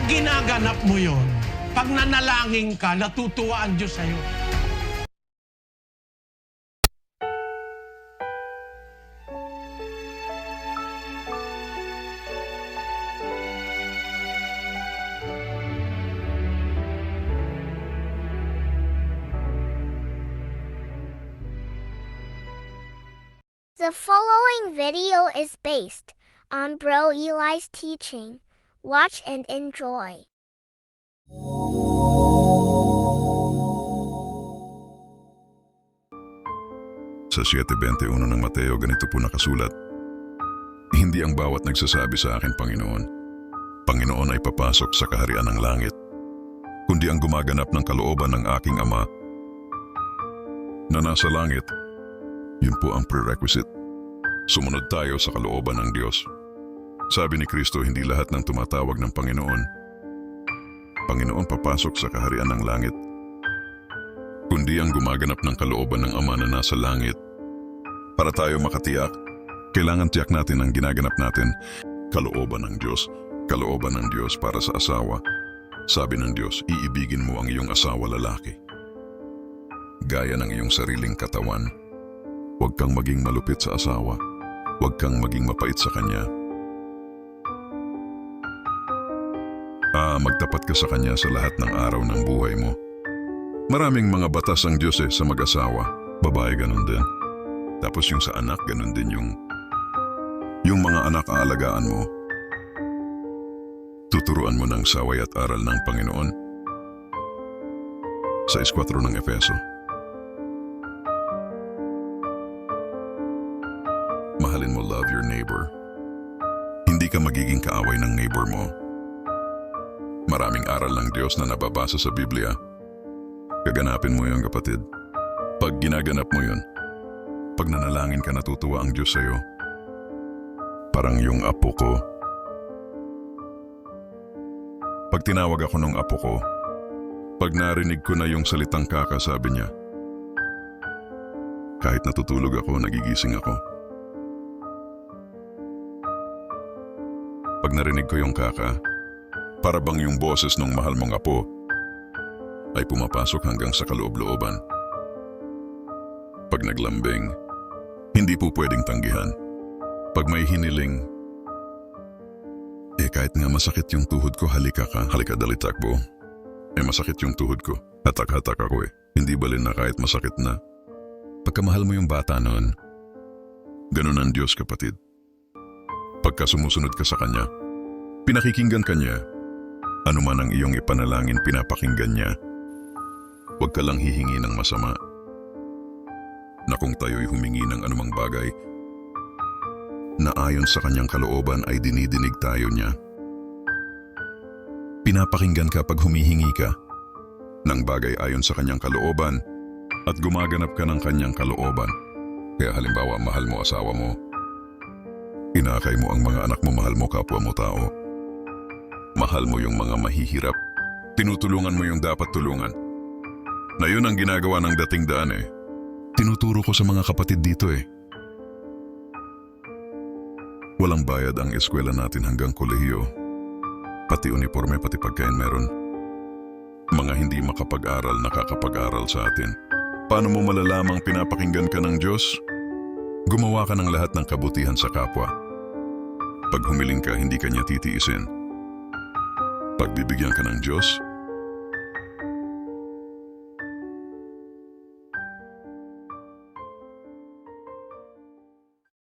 Pag ginaganap mo yon, pag nanalangin ka, natutuwa ang Diyos sa'yo. The following video is based on Bro Eli's teaching. Watch and enjoy. Sa 7.21 ng Mateo, ganito po nakasulat. Hindi ang bawat nagsasabi sa akin, Panginoon. Panginoon ay papasok sa kaharian ng langit, kundi ang gumaganap ng kalooban ng aking Ama na nasa langit. Yun po ang prerequisite. Sumunod tayo sa kalooban ng Diyos. Sabi ni Kristo, hindi lahat ng tumatawag ng Panginoon. Panginoon papasok sa kaharian ng langit, kundi ang gumaganap ng kalooban ng Ama na nasa langit. Para tayo makatiyak, kailangan tiyak natin ang ginaganap natin, kalooban ng Diyos, kalooban ng Diyos para sa asawa. Sabi ng Diyos, iibigin mo ang iyong asawa lalaki. Gaya ng iyong sariling katawan. Huwag kang maging malupit sa asawa. Huwag kang maging mapait sa kanya. Magtapat ka sa kanya sa lahat ng araw ng buhay mo. Maraming mga batas ang Diyos eh sa mag-asawa. Babae ganun din. Tapos yung sa anak, ganun din yung... Yung mga anak aalagaan mo. Tuturuan mo ng saway at aral ng Panginoon. Sa 4 ng Efeso. Mahalin mo love your neighbor. Hindi ka magiging kaaway ng neighbor mo. Maraming aral ng Diyos na nababasa sa Biblia. Gaganapin mo yun kapatid. Pag ginaganap mo yun, pag nanalangin ka natutuwa ang Diyos sa'yo. Parang yung apo ko. Pag tinawag ako ng apo ko, pag narinig ko na yung salitang kaka, sabi niya, kahit natutulog ako, nagigising ako. Pag narinig ko yung kaka, para bang yung boses ng mahal mong apo ay pumapasok hanggang sa kaloob-looban. Pag naglambing, hindi po pwedeng tanggihan. Pag may hiniling, eh kahit nga masakit yung tuhod ko, halika ka, halika dali takbo. Eh masakit yung tuhod ko, hatak-hatak ako eh. Hindi balin na kahit masakit na. Pagkamahal mo yung bata noon, ganun ang Diyos kapatid. Pagka sumusunod ka sa Kanya, pinakikinggan ka niya, anuman ang iyong ipanalangin pinapakinggan niya. Huwag ka lang hihingi ng masama. Na kung tayo'y humingi ng anumang bagay, na ayon sa kanyang kalooban ay dinidinig tayo niya. Pinapakinggan ka pag humihingi ka ng bagay ayon sa kanyang kalooban at gumaganap ka ng kanyang kalooban. Kaya halimbawa, mahal mo asawa mo. Inakay mo ang mga anak mo, mahal mo kapwa mo tao. Mahal mo yung mga mahihirap. Tinutulungan mo yung dapat tulungan. Na yun ang ginagawa ng dating daan eh. Tinuturo ko sa mga kapatid dito eh. Walang bayad ang eskwela natin hanggang kolehiyo. Pati uniforme, pati pagkain meron. Mga hindi makapag-aral, nakakapag-aral sa atin. Paano mo malalamang pinapakinggan ka ng Diyos? Gumawa ka ng lahat ng kabutihan sa kapwa. Pag humiling ka, hindi ka niya titiisin. Pag bibigyan ka ng Diyos,